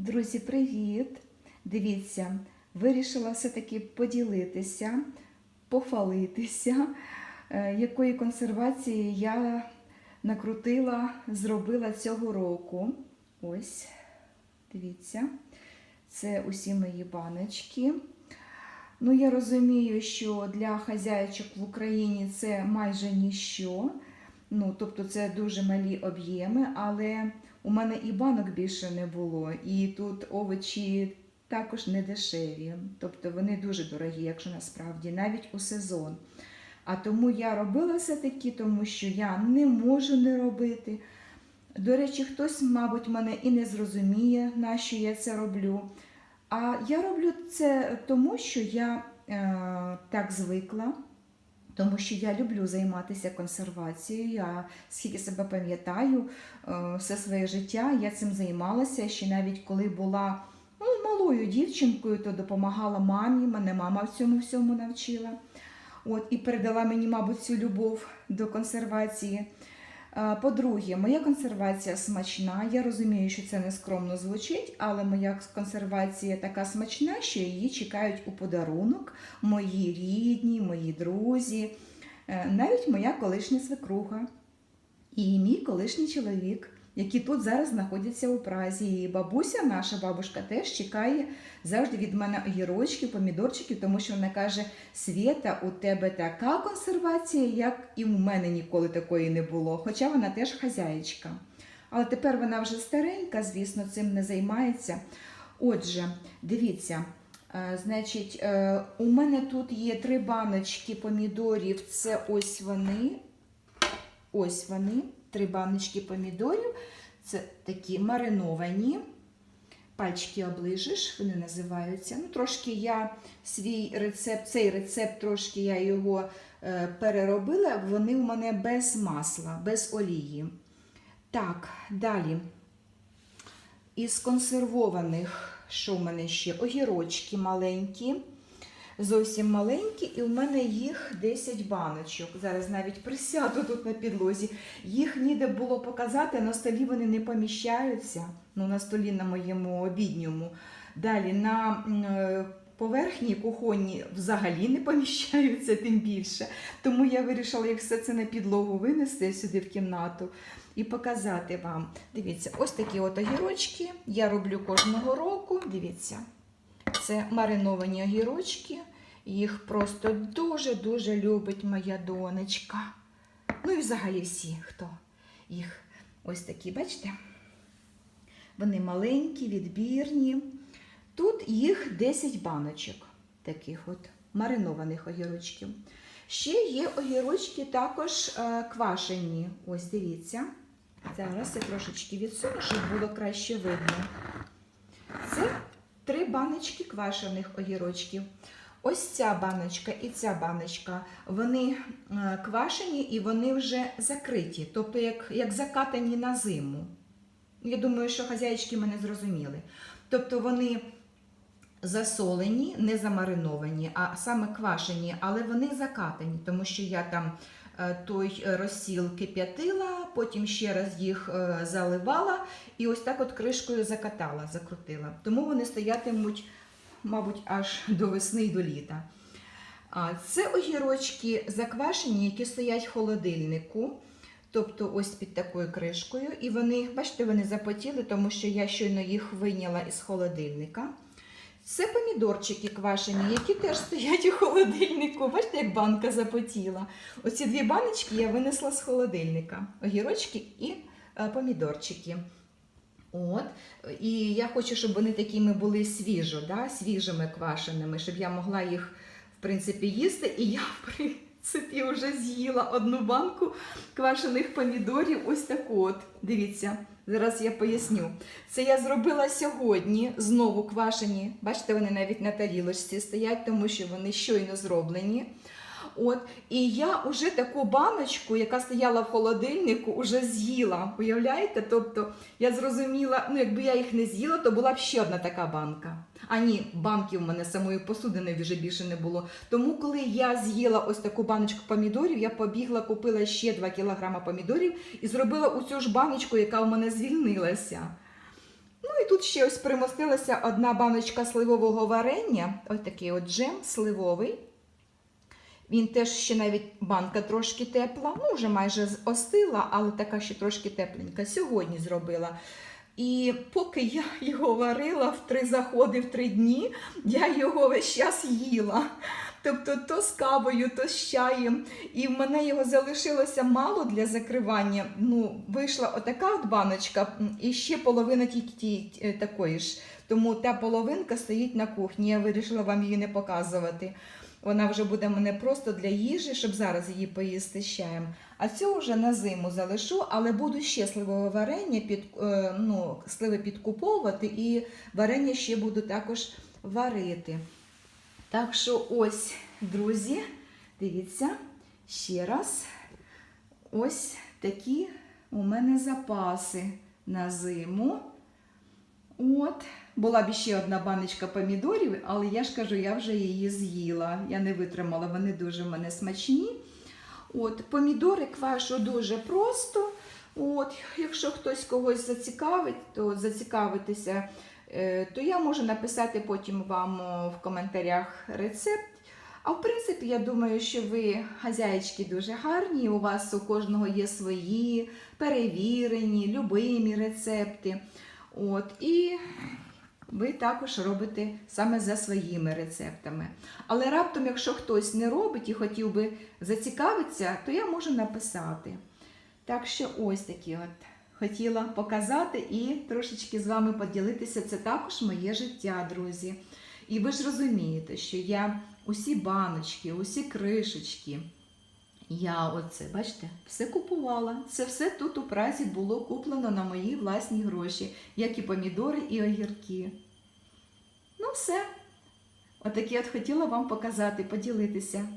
Друзі, привіт! Дивіться, вирішила все-таки поділитися, похвалитися, е, якої консервації я накрутила, зробила цього року. Ось, дивіться, це усі мої баночки. Ну, я розумію, що для хазяйчок в Україні це майже ніщо. Ну, тобто це дуже малі об'єми, але у мене і банок більше не було, і тут овочі також не дешеві. Тобто вони дуже дорогі, якщо насправді, навіть у сезон. А тому я робила все-таки, тому що я не можу не робити. До речі, хтось, мабуть, мене і не зрозуміє, на що я це роблю. А я роблю це тому, що я е, так звикла. Тому що я люблю займатися консервацією. Я скільки себе пам'ятаю, е, все своє життя я цим займалася. Ще навіть коли була ну, малою дівчинкою, то допомагала мамі. Мене мама в цьому всьому навчила. От, і передала мені, мабуть, цю любов до консервації. По-друге, моя консервація смачна. Я розумію, що це не скромно звучить, але моя консервація така смачна, що її чекають у подарунок мої рідні, мої друзі, е, навіть моя колишня свекруга і мій колишній чоловік, які тут зараз знаходяться у Празі. І бабуся, наша бабушка, теж чекає завжди від мене огірочків, помідорчиків, тому що вона каже: Свєта, у тебе така консервація, як і в мене ніколи такої не було. Хоча вона теж хазяєчка. Але тепер вона вже старенька, звісно, цим не займається. Отже, дивіться. е, Значить, е, у мене тут є три баночки помідорів. Це ось вони. Ось вони, три баночки помідорів. Це такі мариновані. Пальчики оближиш, вони називаються. Ну, трошки я свій рецепт, цей рецепт, трошки я його е, переробила. Вони у мене без масла, без олії. Так, далі. Із консервованих, що в мене ще? Огірочки маленькі, зовсім маленькі, і в мене їх 10 баночок. Зараз навіть присяду тут на підлозі. Їх ніде було показати, на столі вони не поміщаються. Ну, на столі на моєму обідньому. Далі на е, поверхні кухонні взагалі не поміщаються, тим більше. Тому я вирішила їх все це на підлогу винести сюди в кімнату і показати вам. Дивіться, ось такі от огірочки. Я роблю кожного року. Дивіться, це мариновані огірочки. Їх просто дуже-дуже любить моя донечка. Ну і взагалі всі, хто їх ось такі, бачите? Вони маленькі, відбірні. Тут їх 10 баночок, таких от маринованих огірочків. Ще є огірочки також е, квашені. Ось дивіться. Зараз я трошечки відсуну, щоб було краще видно. Це три баночки квашених огірочків. Ось ця баночка і ця баночка, вони е, квашені і вони вже закриті, тобто як, як закатані на зиму. Я думаю, що хазяїчки мене зрозуміли. Тобто вони засолені, не замариновані, а саме квашені, але вони закатані, тому що я там той розсіл кип'ятила, потім ще раз їх е, заливала і ось так от кришкою закатала, закрутила. Тому вони стоятимуть, мабуть, аж до весни і до літа. Це огірочки заквашені, які стоять в холодильнику. Тобто ось під такою кришкою. І вони, бачите, вони запотіли, тому що я щойно їх вийняла із холодильника. Це помідорчики квашені, які теж стоять у холодильнику. Бачите, як банка запотіла. Оці дві баночки я винесла з холодильника. Огірочки і е, помідорчики. От. І я хочу, щоб вони такими були свіжо, да? свіжими квашеними, щоб я могла їх, в принципі, їсти. І я, в принципі, вже з'їла одну банку квашених помідорів. Ось таку от. Дивіться, зараз я поясню. Це я зробила сьогодні, знову квашені. Бачите, вони навіть на тарілочці стоять, тому що вони щойно зроблені. От, і я вже таку баночку, яка стояла в холодильнику, вже з'їла. Уявляєте? Тобто я зрозуміла, ну якби я їх не з'їла, то була б ще одна така банка. А ні, банків у мене самої посудини вже більше не було. Тому, коли я з'їла ось таку баночку помідорів, я побігла, купила ще 2 кілограма помідорів і зробила у цю ж баночку, яка у мене звільнилася. Ну і тут ще ось примостилася одна баночка сливового варення, ось такий от джем сливовий. Він теж ще навіть банка трошки тепла, ну вже майже остила, але така ще трошки тепленька. Сьогодні зробила. І поки я його варила в три заходи в три дні, я його весь час їла. Тобто то з кавою, то з чаєм. І в мене його залишилося мало для закривання. Ну, вийшла отака от баночка, і ще половина тільки ті- такої ж. Тому та половинка стоїть на кухні. Я вирішила вам її не показувати. Вона вже буде мене просто для їжі, щоб зараз її поїсти з чаєм. А цю вже на зиму залишу, але буду ще сливове варення під, е, ну, сливи підкуповувати і варення ще буду також варити. Так що ось, друзі, дивіться ще раз. Ось такі у мене запаси на зиму. От, була б ще одна баночка помідорів, але я ж кажу, я вже її з'їла. Я не витримала, вони дуже в мене смачні. От, помідори квашу дуже просто. От, якщо хтось когось зацікавить, то зацікавитися, е, то я можу написати потім вам в коментарях рецепт. А в принципі, я думаю, що ви хазяєчки дуже гарні. У вас у кожного є свої перевірені, любимі рецепти. От, і ви також робите саме за своїми рецептами. Але раптом, якщо хтось не робить і хотів би зацікавитися, то я можу написати. Так що ось такі от хотіла показати і трошечки з вами поділитися. Це також моє життя, друзі. І ви ж розумієте, що я усі баночки, усі кришечки, я оце, бачите, все купувала. Це все тут у Празі було куплено на мої власні гроші, як і помідори, і огірки. Ну, все. Отакі от хотіла вам показати, поділитися.